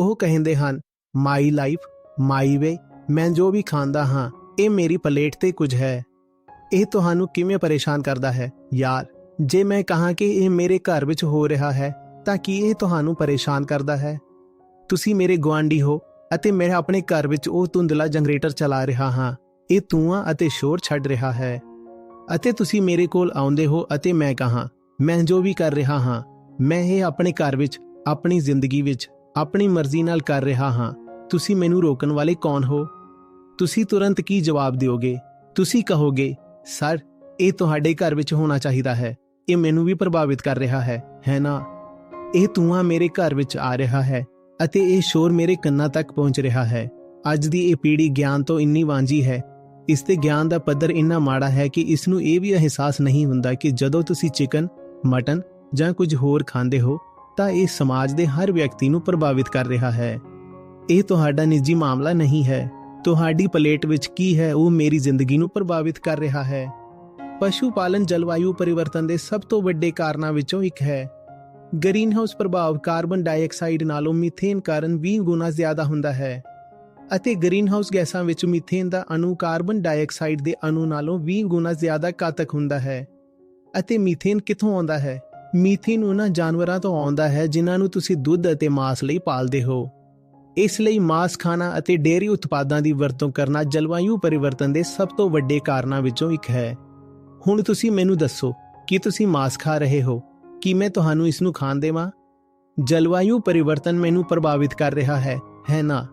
ਉਹ ਕਹਿੰਦੇ ਹਨ ਮਾਈ ਲਾਈਫ ਮਾਈ ਵੇ ਮੈਂ ਜੋ ਵੀ ਖਾਂਦਾ ਹਾਂ, ਇਹ ਮੇਰੀ ਪਲੇਟ ਤੇ ਕੁਝ ਹੈ। ਇਹ ਤੁਹਾਨੂੰ ਕਿਵੇਂ ਪਰੇਸ਼ਾਨ ਕਰਦਾ ਹੈ? ਯਾਰ, ਜੇ ਮੈਂ ਕਹਾਂ ਕਿ ਇਹ ਮੇਰੇ ਘਰ ਵਿੱਚ ਹੋ ਰਿਹਾ ਹੈ, ਤਾਂ ਕੀ ਇਹ ਤੁਹਾਨੂੰ ਪਰੇਸ਼ਾਨ ਕਰਦਾ ਹੈ? ਤੁਸੀਂ ਮੇਰੇ ਗੁਆਂਢੀ ਹੋ ਅਤੇ ਮੈਂ ਆਪਣੇ ਘਰ ਵਿੱਚ ਉਹ ਧੁੰਦਲਾ ਜਨਰੇਟਰ ਚਲਾ ਰਿਹਾ ਹਾਂ। ਇਹ ਧੂਆਂ ਅਤੇ ਸ਼ੋਰ ਛੱਡ ਰਿਹਾ ਹੈ। ਅਤੇ ਤੁਸੀਂ ਮੇਰੇ ਕੋਲ ਆਉਂਦੇ ਹੋ ਅਤੇ ਮੈਂ ਕਹਾਂ, ਮੈਂ ਜੋ ਵੀ ਕਰ ਰਿਹਾ ਹਾਂ, ਮੈਂ ਇਹ ਆਪਣੇ ਘਰ ਵਿੱਚ, ਆਪਣੀ ਜ਼ਿੰਦਗੀ ਵਿੱਚ ਆਪਣੀ ਮਰਜ਼ੀ ਨਾਲ ਕਰ ਰਿਹਾ ਹਾਂ। ਤੁਸੀਂ ਮੈਨੂੰ ਰੋਕਣ ਵਾਲੇ ਕੌਣ ਹੋ? ਤੁਸੀਂ ਤੁਰੰਤ ਕੀ ਜਵਾਬ ਦਿਓਗੇ? ਤੁਸੀਂ ਕਹੋਗੇ, ਸਰ, ਇਹ ਤੁਹਾਡੇ ਘਰ ਵਿੱਚ ਹੋਣਾ ਚਾਹੀਦਾ ਹੈ। ਇਹ ਮੈਨੂੰ ਵੀ ਪ੍ਰਭਾਵਿਤ ਕਰ ਰਿਹਾ ਹੈ ਹੈ ਨਾ? ਇਹ ਧੂਆਂ ਮੇਰੇ ਘਰ ਵਿੱਚ ਆ ਰਿਹਾ ਹੈ ਅਤੇ ਇਹ ਸ਼ੋਰ ਮੇਰੇ ਕੰਨਾਂ ਤੱਕ ਪਹੁੰਚ ਰਿਹਾ ਹੈ। ਅੱਜ ਦੀ ਇਹ ਪੀੜ੍ਹੀ ਗਿਆਨ ਤੋਂ ਇੰਨੀ ਵਾਂਝੀ ਹੈ। ਇਸ ਤੇ ਗਿਆਨ ਦਾ ਪੱਧਰ ਇੰਨਾ ਮਾੜਾ ਹੈ ਕਿ ਇਸ ਨੂੰ ਇਹ ਵੀ ਅਹਿਸਾਸ ਨਹੀਂ ਹੁੰਦਾ ਕਿ ਜਦੋਂ ਤੁਸੀਂ ਚਿਕਨ, ਮਟਨ ਜਾਂ ਕੁਝ ਹੋਰ ਖਾਂਦੇ ਹੋ ਤਾਂ ਇਹ ਸਮਾਜ ਦੇ ਹਰ ਵਿਅਕਤੀ ਨੂੰ ਪ੍ਰਭਾਵਿਤ ਕਰ ਰਿਹਾ ਹੈ। ਇਹ ਤੁਹਾਡਾ ਨਿੱਜੀ ਮਾਮਲਾ ਨਹੀਂ ਹੈ। ਤੁਹਾਡੀ ਪਲੇਟ ਵਿੱਚ ਕੀ ਹੈ ਉਹ ਮੇਰੀ ਜ਼ਿੰਦਗੀ ਨੂੰ ਪ੍ਰਭਾਵਿਤ ਕਰ ਰਿਹਾ ਹੈ। ਪਸ਼ੂ ਪਾਲਨ ਜਲਵਾਯੂ ਪਰਿਵਰਤਨ ਦੇ ਸਭ ਤੋਂ ਵੱਡੇ ਕਾਰਨਾਂ ਵਿੱਚੋਂ ਇੱਕ ਹੈ। ਗ੍ਰੀਨਹਾਊਸ ਪ੍ਰਭਾਵ ਕਾਰਬਨ ਡਾਈਆਕਸਾਈਡ ਨਾਲੋਂ ਮੀਥੇਨ ਕਾਰਨ 20 ਗੁਣਾ ਜ਼ਿਆਦਾ ਹੁੰਦਾ ਹੈ ਅਤੇ ਗ੍ਰੀਨਹਾਊਸ ਗੈਸਾਂ ਵਿੱਚ ਮੀਥੇਨ ਦਾ ਅਣੂ ਕਾਰਬਨ ਡਾਈਆਕਸਾਈਡ ਦੇ ਅਣੂ ਨਾਲੋਂ 20 ਗੁਣਾ ਜ਼ਿਆਦਾ ਘਾਤਕ ਹੁੰਦਾ ਹੈ ਅਤੇ ਮੀਥੇਨ ਕਿੱਥੋਂ ਆਉਂਦਾ ਹੈ? ਮੀਥੇਨ ਉਹਨਾਂ ਜਾਨਵਰਾਂ ਤੋਂ ਆਉਂਦਾ ਹੈ, ਜਿਨ੍ਹਾਂ ਨੂੰ ਤੁਸੀਂ ਦੁੱਧ ਅਤੇ ਮਾਸ ਲਈ ਪਾਲਦੇ ਹੋ। ਇਸ ਲਈ ਮਾਸ ਖਾਣਾ ਅਤੇ ਡੇਅਰੀ ਉਤਪਾਦਾਂ ਦੀ ਵਰਤੋਂ ਕਰਨਾ ਜਲਵਾਯੂ ਪਰਿਵਰਤਨ ਦੇ ਸਭ ਤੋਂ ਵੱਡੇ ਕਾਰਨਾਂ ਵਿੱਚੋਂ ਇੱਕ ਹੈ। ਹੁਣ ਤੁਸੀਂ ਮੈਨੂੰ ਦੱਸੋ, ਕਿ ਤੁਸੀਂ ਮਾਸ ਖਾ ਰਹੇ ਹੋ? ਕੀ ਮੈਂ ਤੁਹਾਨੂੰ ਇਸ ਨੂੰ ਖਾਣ ਦੇਵਾਂ? ਜਲਵਾਯੂ ਪਰਿਵਰਤਨ ਮੈਨੂੰ ਪ੍ਰਭਾਵਿਤ ਕਰ ਰਿਹਾ ਹੈ ਹੈ ਨਾ?